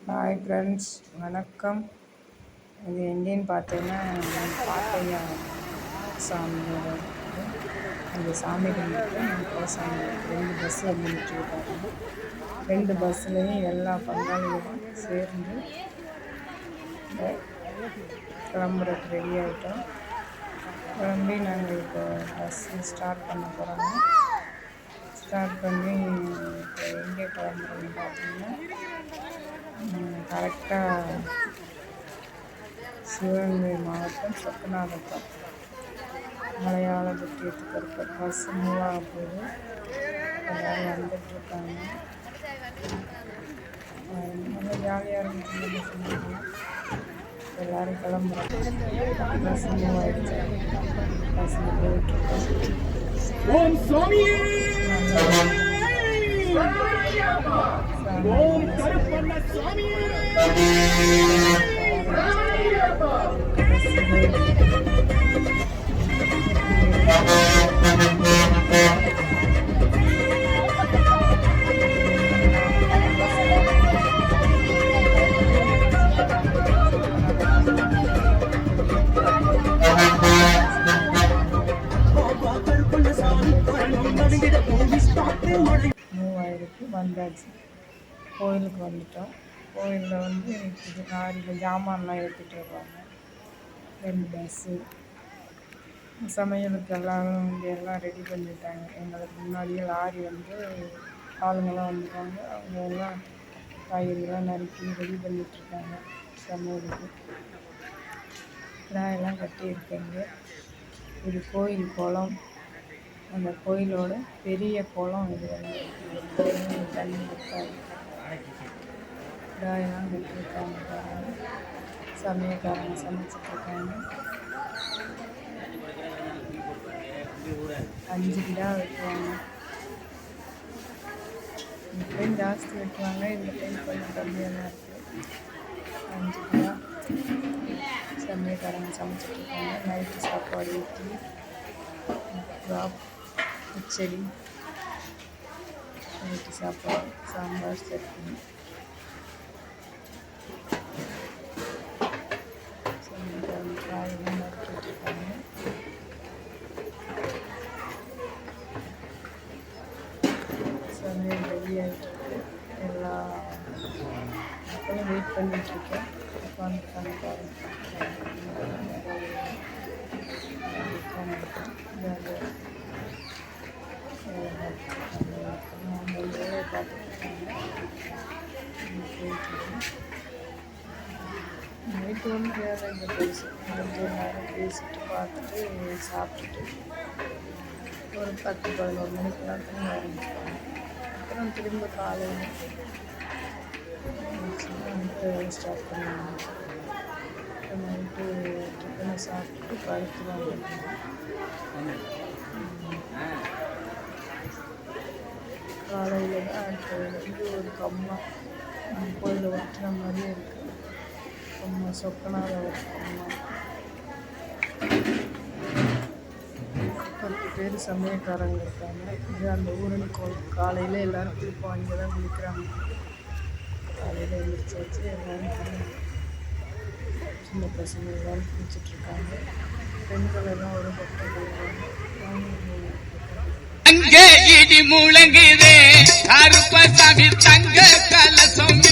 Hi friends வணக்கம். இது எங்கேன்னு பார்த்தீங்கன்னா பாட்டையா சாமியோட அந்த சாமி கும்பிட்டு நாங்கள் சாமி ரெண்டு பஸ்ஸு நிற்கிட்டு ரெண்டு பஸ்ஸுலேயும் எல்லா பங்காளிகளும் சேர்ந்து கிளம்புறதுக்கு ரெடி ஆகிட்டோம் கிளம்பி நாங்கள் இப்போ பஸ்ஸு ஸ்டார்ட் பண்ண போகிறோங்க ஸ்டார்ட் பண்ணி இப்போ எங்கே கிளம்புறோம்னு பார்த்தீங்கன்னா கரெக்டாக சிவகங்கை மாவட்டம் சொக்கநாதபுரம். மலையாள புத்தியத்துக்கு இருக்க பஸ் மூவ் ஆக போகுது. எல்லோரும் வந்துட்டுருக்காங்க நல்லா ஜாலியாக இருந்துச்சு சொன்னாங்க எல்லோரும் கிளம்புறோம். பஸ் மூவ் ஆகிடுச்சு பஸ்ஸில் போயிட்டுருக்கோம் ஓம் சுவாமியே! ஓம் கருப்பண்ண சுவாமியே ஆச்சு கோயிலுக்கு வந்துட்டோம். கோயிலில் வந்து இது லாரியில் ஜாமான்லாம் ஏற்றிட்டு வருவாங்க. ரெண்டு பஸ்ஸு சமையலுக்கு எல்லாரும் இங்கே எல்லாம் ரெடி பண்ணிட்டாங்க. எங்களுக்கு முன்னாடியே லாரி வந்து ஆளுங்கெல்லாம் வந்துருவாங்க அவங்க எல்லாம் காய்கறிலாம் நறுக்கி ரெடி பண்ணிகிட்ருக்காங்க சமையலுக்கு. எல்லாம் கட்டியிருக்காங்க. இது கோயில் குளம். அந்த கோயிலோட பெரிய குளம் இது வந்து தண்ணி இருக்காது கிடாயெல்லாம் கட்டியிருக்காங்க பாருங்க. சமயக்காரங்க சமைச்சிட்ருக்காங்க. அஞ்சு கிடா வெட்டுவாங்க. இந்த டைம் ஜாஸ்தி வெட்டுவாங்க இந்த டைம் கொஞ்சம் கம்மியாக தான் இருக்குது அஞ்சு கிடா. சமயக்காரங்க சமைச்சிட்ருக்காங்க. நைட்டு சாப்பாடு ஊற்றி ட்ராப் கிச்சடி நைட்டு சாப்பாடு. சாம்பார் சட்னி. சமயக்காரங்க காயெல்லாம் நறுக்கிட்டுருக்காங்க சமையல் ரெடி ஆகிட்டுருக்கு எல்லா மக்களும் வெயிட் பண்ணிகிட்ருக்கேன் உட்காந்துருக்காங்க பாருங்க நைட்டு ஒன்றும் வேறு இந்த பெருசு கொஞ்ச நேரம் பேசிட்டு பார்த்துட்டு சாப்பிட்டுட்டு ஒரு பத்து பதினோரு மணிக்கெல்லாம் தூங்க ஆரம்பிச்சிட்டாங்க அப்புறம் திரும்ப காலையில் வந்து ஸ்டார்ட் பண்ணுவாங்க அப்புறம் நைட்டு டிஃபனை சாப்பிட்டுட்டு படுத்துருவாங்க காலையில் தான் அடுத்து வந்து ஒரு கம்மா கோயிலில் ஒட்டுற மாதிரியே இருக்குது ரொம்ப சொக்கனாக ஒரு கம்மா பத்து பேர் சமயக்காரங்க இருக்காங்க. இது அந்த ஊரணி கோயில். காலையில் எல்லோரும் திருப்பம் அங்கே தான் குளிக்கிறாங்க. காலையில் எழுந்திரிச்சாச்சு எல்லோரும் சின்ன பசங்க எல்லோரும் குளிச்சிட்ருக்காங்க பெண்கள் எல்லாம் ஒரு பக்கம் போயிடுவாங்க அங்கே இடி முழங்குது. ठारूप सावी तंग कल सौम्य